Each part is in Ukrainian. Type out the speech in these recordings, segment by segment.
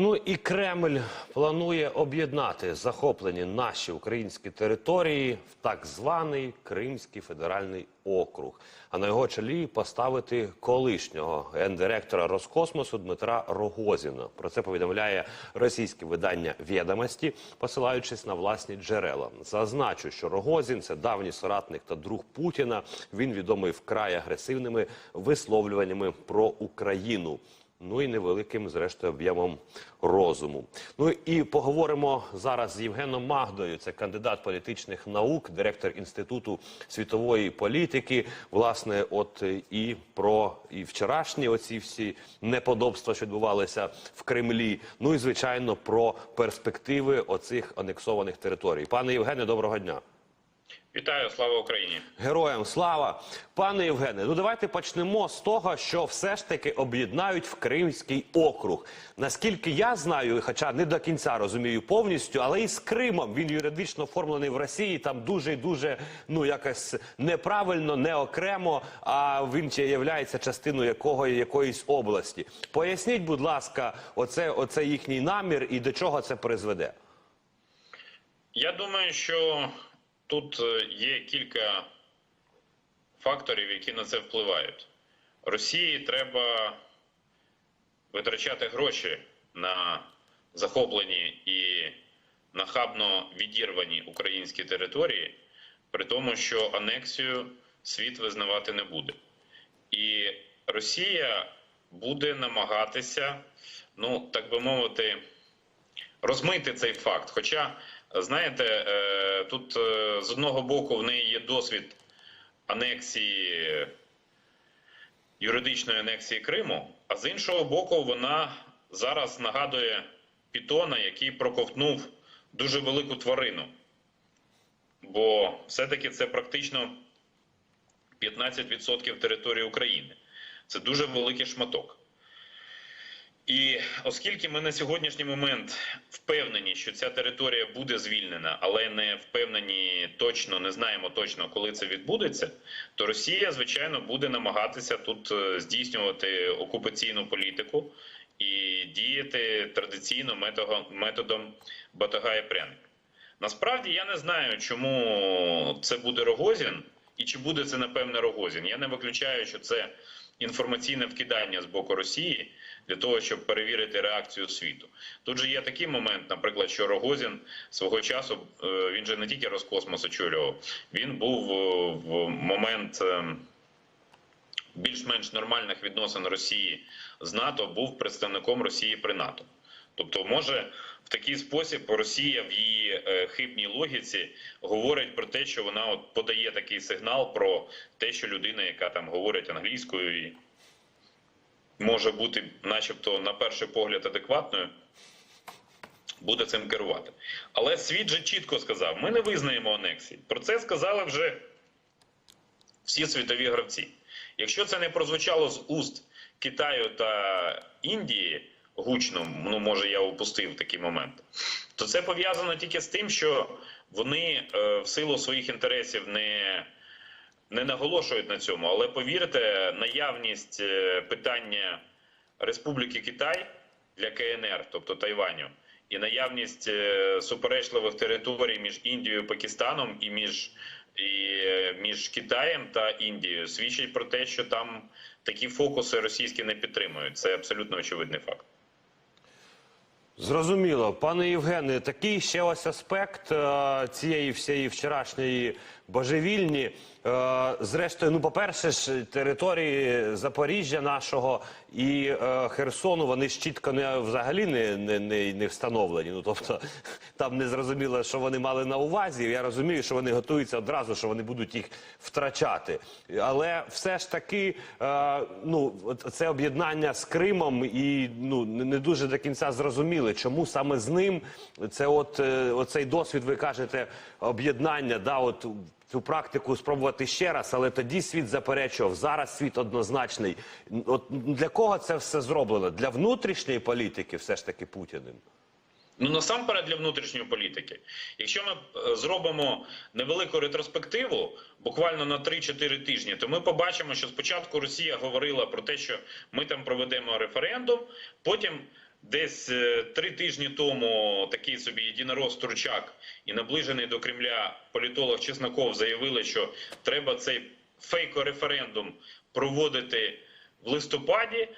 Ну і Кремль планує об'єднати захоплені наші українські території в так званий Кримський федеральний округ, а на його чолі поставити колишнього гендиректора Роскосмосу Дмитра Рогозіна. Про це повідомляє російське видання «Відомості», посилаючись на власні джерела. Зазначу, що Рогозін це давній соратник та друг Путіна. Він відомий вкрай агресивними висловлюваннями про Україну ну і невеликим, зрештою, об'ємом розуму. Ну і поговоримо зараз з Євгеном Магдою. Це кандидат політичних наук, директор інституту світової політики. Власне, от і про і вчорашні оці всі неподобства, що відбувалися в Кремлі. Ну і звичайно про перспективи оцих анексованих територій. Пане Євгене, доброго дня. Вітаю, слава Україні! Героям слава, пане Євгене. Ну давайте почнемо з того, що все ж таки об'єднають в Кримський округ. Наскільки я знаю, хоча не до кінця розумію повністю, але і з Кримом він юридично оформлений в Росії. Там дуже і дуже ну якось неправильно, не окремо. А він ще є частиною якого якоїсь області. Поясніть, будь ласка, оце, оце їхній намір і до чого це призведе. Я думаю, що тут е, є кілька факторів, які на це впливають. Росії треба витрачати гроші на захоплені і нахабно відірвані українські території, при тому, що анексію світ визнавати не буде. І Росія буде намагатися, ну так би мовити, розмити цей факт. Хоча, знаєте, е, тут е, з одного боку в неї є досвід анексії юридичної анексії Криму, а з іншого боку, вона зараз нагадує Пітона, який проковтнув дуже велику тварину. Бо все-таки це практично 15% території України. Це дуже великий шматок. І оскільки ми на сьогоднішній момент впевнені, що ця територія буде звільнена, але не впевнені точно, не знаємо точно, коли це відбудеться, то Росія, звичайно, буде намагатися тут е, здійснювати окупаційну політику і діяти традиційно методом, методом батога і пряник. Насправді я не знаю, чому це буде Рогозін і чи буде це напевне Рогозін. Я не виключаю, що це інформаційне вкидання з боку Росії для того, щоб перевірити реакцію світу. Тут же є такий момент, наприклад, що Рогозін свого часу е, він же не тільки Роскосмос очолював, він був е, в момент. е, Більш-менш нормальних відносин Росії з НАТО був представником Росії при НАТО. Тобто, може в такий спосіб Росія в її е, хибній логіці говорить про те, що вона от подає такий сигнал про те, що людина, яка там говорить англійською і може бути, начебто, на перший погляд адекватною, буде цим керувати. Але світ же чітко сказав: ми не визнаємо анексії. Про це сказали вже всі світові гравці. Якщо це не прозвучало з уст Китаю та Індії гучно, ну може я упустив такий момент, то це пов'язано тільки з тим, що вони е, в силу своїх інтересів не, не наголошують на цьому. Але повірте, наявність е, питання Республіки Китай для КНР, тобто Тайваню, і наявність е, суперечливих територій між Індією і Пакистаном і між і е, між Китаєм та Індією свідчить про те, що там такі фокуси російські не підтримують. Це абсолютно очевидний факт. Зрозуміло, пане Євгене, такий ще ось аспект е, цієї всієї вчорашньої божевільні. Е, зрештою, ну, по-перше, ж території Запоріжжя нашого і е, Херсону вони ж чітко не взагалі не, не, не, встановлені. Ну тобто там не зрозуміло, що вони мали на увазі. Я розумію, що вони готуються одразу, що вони будуть їх втрачати. Але все ж таки, е, ну це об'єднання з Кримом і ну не дуже до кінця зрозуміли, чому саме з ним це, от е, оцей досвід, ви кажете, об'єднання, да, от цю практику спробувати ще раз, але тоді світ заперечував. Зараз світ однозначний. От для кого це все зроблено? Для внутрішньої політики, все ж таки Путіним. Ну насамперед для внутрішньої політики. Якщо ми е, зробимо невелику ретроспективу, буквально на 3-4 тижні, то ми побачимо, що спочатку Росія говорила про те, що ми там проведемо референдум, потім Десь е, три тижні тому такий собі єдинорос Турчак і наближений до Кремля політолог Чесноков заявили, що треба цей фейко-референдум проводити в листопаді,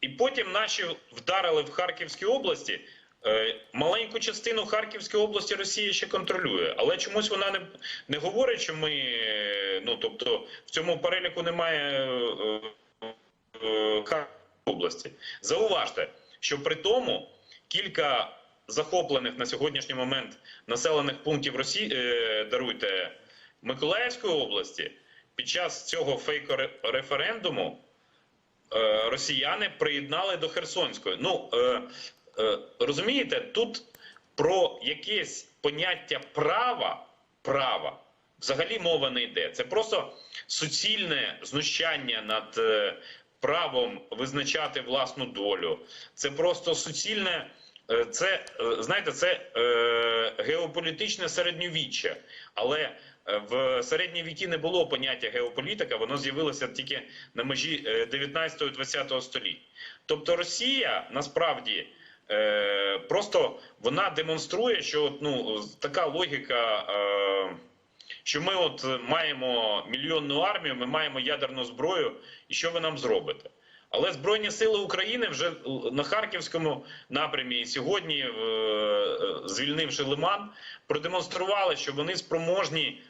і потім наші вдарили в Харківській області. Е, Маленьку частину Харківської області Росія ще контролює, але чомусь вона не, не говорить, що ми е, ну тобто в цьому переліку немає е, е, Харківської області. Зауважте, що при тому кілька захоплених на сьогоднішній момент населених пунктів Росії е, даруйте Миколаївської області під час цього фейко-референдуму е, росіяни приєднали до Херсонської. Ну е, е, розумієте, тут про якесь поняття права права взагалі мова не йде. Це просто суцільне знущання над е, правом визначати власну долю. Це просто суцільне. е, Це е, знаєте, це е, геополітичне середньовіччя, але е, в середні віки не було поняття геополітика, воно з'явилося тільки на межі 19-20 століть. Тобто Росія насправді е, просто вона демонструє, що ну така логіка. Е, що ми от маємо мільйонну армію, ми маємо ядерну зброю, і що ви нам зробите? Але Збройні сили України вже на Харківському напрямі і сьогодні, е, звільнивши Лиман, продемонстрували, що вони спроможні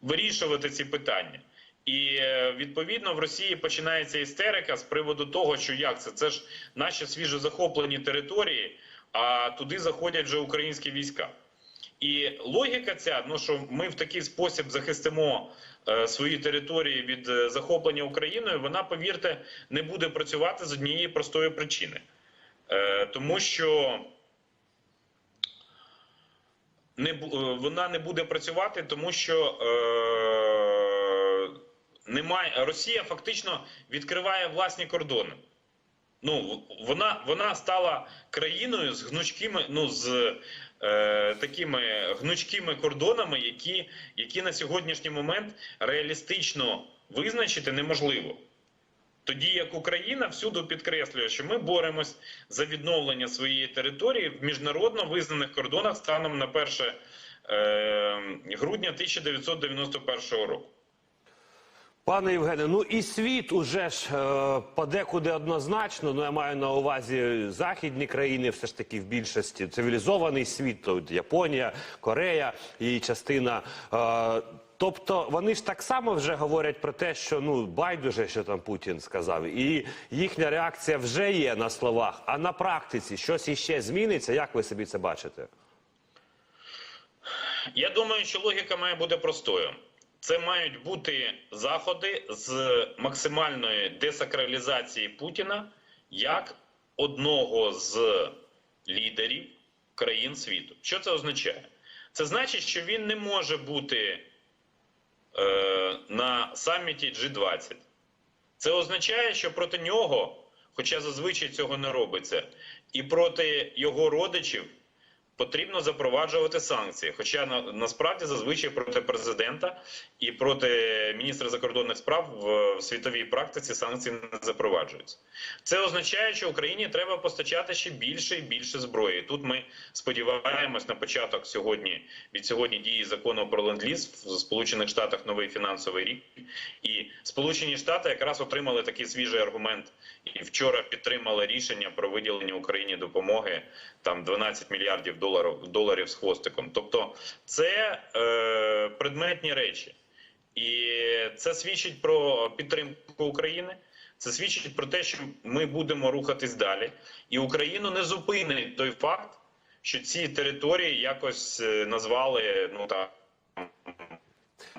вирішувати ці питання. І е, відповідно в Росії починається істерика з приводу того, що як це? Це ж наші свіжо захоплені території, а туди заходять вже українські війська. І логіка ця, ну що ми в такий спосіб захистимо е, свої території від е, захоплення Україною, вона, повірте, не буде працювати з однієї простої причини. Е, тому що вона не буде працювати, тому що немає, Росія фактично відкриває власні кордони. Ну, вона, вона стала країною з гнучкими, ну з е, такими гнучкими кордонами, які, які на сьогоднішній момент реалістично визначити неможливо. Тоді як Україна всюди підкреслює, що ми боремось за відновлення своєї території в міжнародно визнаних кордонах станом на 1 е, грудня 1991 року. Пане Євгене, ну і світ уже ж е, подекуди однозначно. Ну я маю на увазі західні країни, все ж таки в більшості цивілізований світ, то Японія, Корея і частина. Е, Тобто вони ж так само вже говорять про те, що ну байдуже, що там Путін сказав, і їхня реакція вже є на словах. А на практиці щось іще зміниться. Як ви собі це бачите? Я думаю, що логіка має бути простою. Це мають бути заходи з максимальної десакралізації Путіна як одного з лідерів країн світу. Що це означає? Це значить, що він не може бути е, на саміті G20. Це означає, що проти нього, хоча зазвичай цього не робиться, і проти його родичів потрібно запроваджувати санкції. Хоча на, насправді зазвичай проти президента і проти міністра закордонних справ в, в світовій практиці санкції не запроваджуються. Це означає, що Україні треба постачати ще більше і більше зброї. Тут ми сподіваємось на початок сьогодні від сьогодні дії закону про ленд-ліз в Сполучених Штатах новий фінансовий рік. І Сполучені Штати якраз отримали такий свіжий аргумент і вчора підтримали рішення про виділення Україні допомоги там 12 мільярдів доларів доларів з хвостиком. Тобто, це е, предметні речі, і це свідчить про підтримку України. Це свідчить про те, що ми будемо рухатись далі, і Україну не зупинить той факт, що ці території якось е, назвали ну там.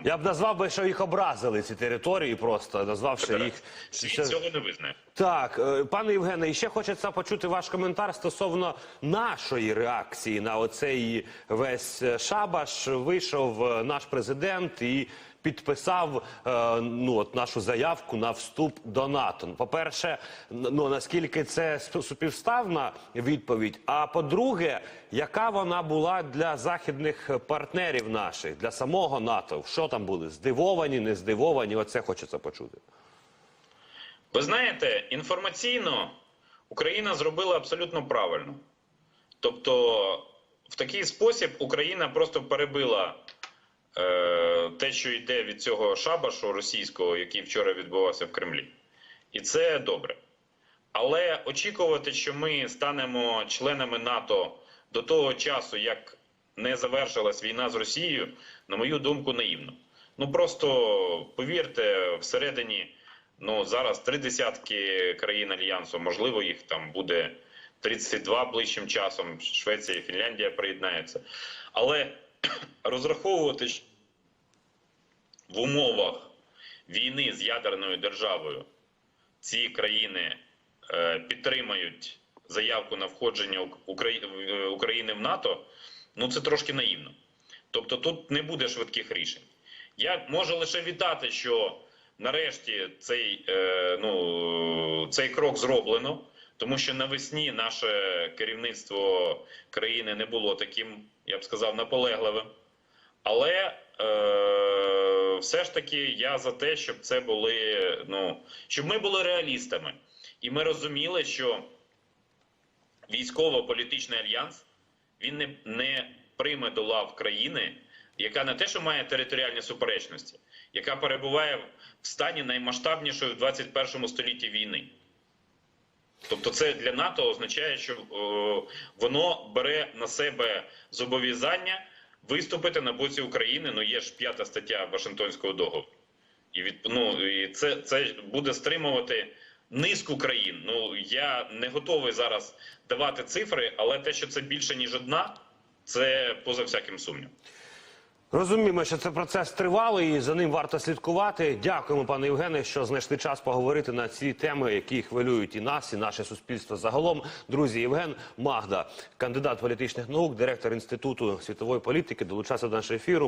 Я б назвав би, що їх образили ці території, просто назвавши їх. Світ цього не визнає. Так, е, пане Євгене, і ще хочеться почути ваш коментар стосовно нашої реакції на оцей весь е, шабаш. Вийшов е, наш президент і підписав е, ну от нашу заявку на вступ до НАТО. По-перше, ну наскільки це співставна відповідь. А по-друге, яка вона була для західних партнерів наших, для самого НАТО? Що там були? Здивовані, не здивовані? Оце хочеться почути. Ви знаєте, інформаційно Україна зробила абсолютно правильно. Тобто, в такий спосіб Україна просто перебила те, що йде від цього шабашу російського, який вчора відбувався в Кремлі. І це добре. Але очікувати, що ми станемо членами НАТО до того часу, як не завершилась війна з Росією, на мою думку, наївно. Ну просто повірте, всередині ну зараз три десятки країн альянсу, можливо, їх там буде 32 ближчим часом. Швеція і Фінляндія приєднаються. Але розраховувати в умовах війни з ядерною державою ці країни е, підтримають заявку на входження е, України в НАТО, ну це трошки наївно. Тобто тут не буде швидких рішень. Я можу лише вітати, що нарешті цей, е, ну, цей крок зроблено, тому що навесні наше керівництво країни не було таким, я б сказав, наполегливим. Але е, все ж таки я за те, щоб це були, ну, щоб ми були реалістами. І ми розуміли, що військово-політичний альянс він не, не прийме до лав країни, яка не те, що має територіальні суперечності, яка перебуває в стані наймасштабнішої в 21 столітті війни. Тобто, це для НАТО означає, що о, воно бере на себе зобов'язання виступити на боці України. Ну є ж п'ята стаття Вашингтонського договору. І від ну і це, це буде стримувати низку країн. Ну я не готовий зараз давати цифри, але те, що це більше ніж одна, це поза всяким сумнівом. Розуміємо, що це процес тривалий, і за ним варто слідкувати. Дякуємо, пане Євгене, що знайшли час поговорити на ці теми, які хвилюють і нас, і наше суспільство загалом. Друзі, Євген Магда, кандидат політичних наук, директор інституту світової політики, долучався до нашого ефіру.